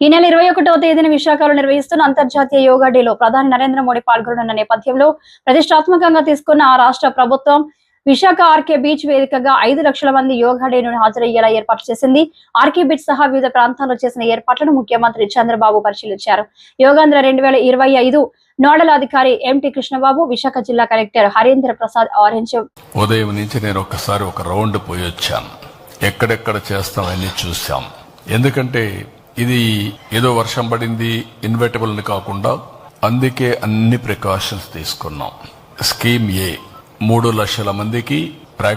ఈ నెల ఇరవై ఒకటవ తేదీన విశాఖలో నిర్వహిస్తున్న అంతర్జాతీయ యోగా డేలో ప్రధాని నరేంద్ర మోడీ పాల్గొననున్న నేపథ్యంలో ప్రతిష్టాత్మకంగా తీసుకున్న ఆ రాష్ట్ర ప్రభుత్వం విశాఖ ఆర్కే బీచ్ వేదికగా ఐదు లక్షల మంది యోగా డేను హాజరయ్యేలా ఏర్పాటు చేసింది. ఆర్కే బీచ్ సహా వివిధ ప్రాంతాల్లో చేసిన ఏర్పాట్లను ముఖ్యమంత్రి చంద్రబాబు పరిశీలించారు. యోగాంధ్ర రెండు వేల ఇరవై ఐదు నోడల్ అధికారి ఎంటి కృష్ణబాబు విశాఖ జిల్లా కలెక్టర్ హరేంద్ర ప్రసాద్ ఆరెంజ్ ఉదయం నుంచి నేను ఒకసారి ఒక రౌండ్ పోయి వచ్చాను. ఎక్కడెక్కడ చేస్తామని చూసాం ఎందుకంటే ఇది ఏదో వర్షం పడింది ఇన్వర్టబుల్ అని కాకుండా అందుకే అన్ని ప్రికాషన్స్ తీసుకున్నాం. స్కీమ్ ఏ మూడు లక్షల మందికి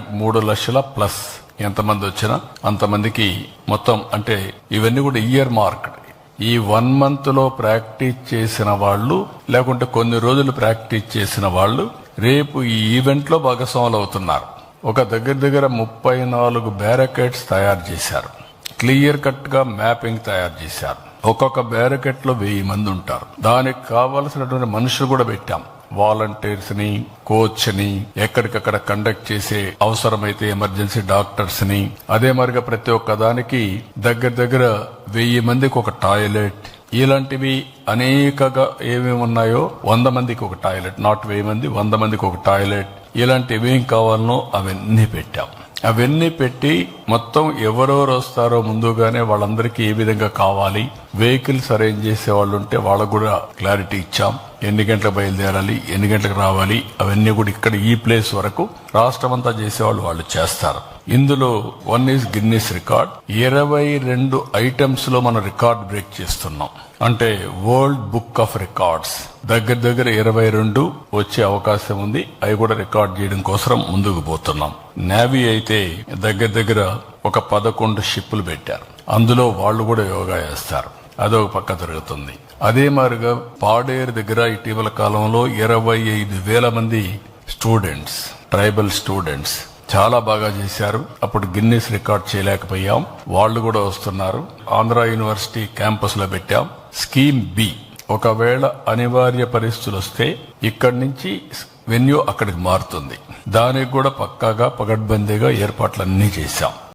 మూడు లక్షల ప్లస్ ఎంతమంది వచ్చినా అంతమందికి మొత్తం అంటే ఇవన్నీ కూడా ఇయర్ మార్క్డ్ ఈ వన్ మంత్లో ప్రాక్టీస్ చేసిన వాళ్ళు లేకుంటే కొన్ని రోజులు ప్రాక్టీస్ చేసిన వాళ్ళు రేపు ఈ ఈవెంట్లో భాగస్వాములు అవుతున్నారు. ఒక దగ్గర దగ్గర ముప్పై నాలుగు బ్యారకెట్స్ తయారు చేశారు. క్లియర్ కట్గా మ్యాపింగ్ తయారు చేశారు. ఒక్కొక్క బ్యారకెట్లో వెయ్యి మంది ఉంటారు. దానికి కావలసినటువంటి మనుషులు కూడా పెట్టాం. వాలంటీర్స్ని కోచ్ని ఎక్కడికక్కడ కండక్ట్ చేసే అవసరమైతే ఎమర్జెన్సీ డాక్టర్స్ని. అదే మరిగా ప్రతి ఒక్క దానికి దగ్గర దగ్గర వెయ్యి మందికి ఒక టాయిలెట్ ఇలాంటివి అనేకగా ఏమేమి ఉన్నాయో వంద మందికి ఒక టాయిలెట్ నాట్ వెయ్యి మంది వంద మందికి ఒక టాయిలెట్ ఇలాంటివి ఏం కావాలనో అవన్నీ పెట్టాం. అవన్నీ పెట్టి మొత్తం ఎవరెవరు వస్తారో ముందుగానే వాళ్ళందరికీ ఏ విధంగా కావాలి? వెహికల్స్ అరేంజ్ చేసే వాళ్ళు ఉంటే వాళ్ళకు కూడా క్లారిటీ ఇచ్చాం. ఎన్ని గంటలకు బయలుదేరాలి ఎన్ని గంటలకు రావాలి అవన్నీ కూడా ఇక్కడ ఈ ప్లేస్ వరకు రాష్ట్రం అంతా చేసేవాళ్ళు వాళ్ళు చేస్తారు. ఇందులో వన్ ఈజ్ గిన్నీస్ రికార్డ్ ఇరవై రెండు ఐటమ్స్లో మనం రికార్డ్ బ్రేక్ చేస్తున్నాం. అంటే వరల్డ్ బుక్ ఆఫ్ రికార్డ్స్ దగ్గర దగ్గర ఇరవై రెండు వచ్చే అవకాశం ఉంది. అవి కూడా రికార్డ్ చేయడం కోసం ముందుకు పోతున్నాం. నేవీ అయితే దగ్గర దగ్గర ఒక పదకొండు షిప్పులు పెట్టారు. అందులో వాళ్ళు కూడా యోగా చేస్తారు. అదొక పక్క జరుగుతుంది అదే మారుగా పాడేరు దగ్గర ఇటీవల కాలంలో ఇరవై ఐదు వేల మంది స్టూడెంట్స్ ట్రైబల్ స్టూడెంట్స్ చాలా బాగా చేశారు. అప్పుడు గిన్నెస్ రికార్డ్ చేయలేకపోయాం. వాళ్ళు కూడా వస్తున్నారు. ఆంధ్ర యూనివర్సిటీ క్యాంపస్లో పెట్టాం. Scheme B. ఒకవేళ అనివార్య పరిస్థితులు వస్తే ఇక్కడి నుంచి వెన్యూ అక్కడికి మారుతుంది. దానికి కూడా పక్కాగా పగడ్బందీగా ఏర్పాట్లన్నీ చేశాం.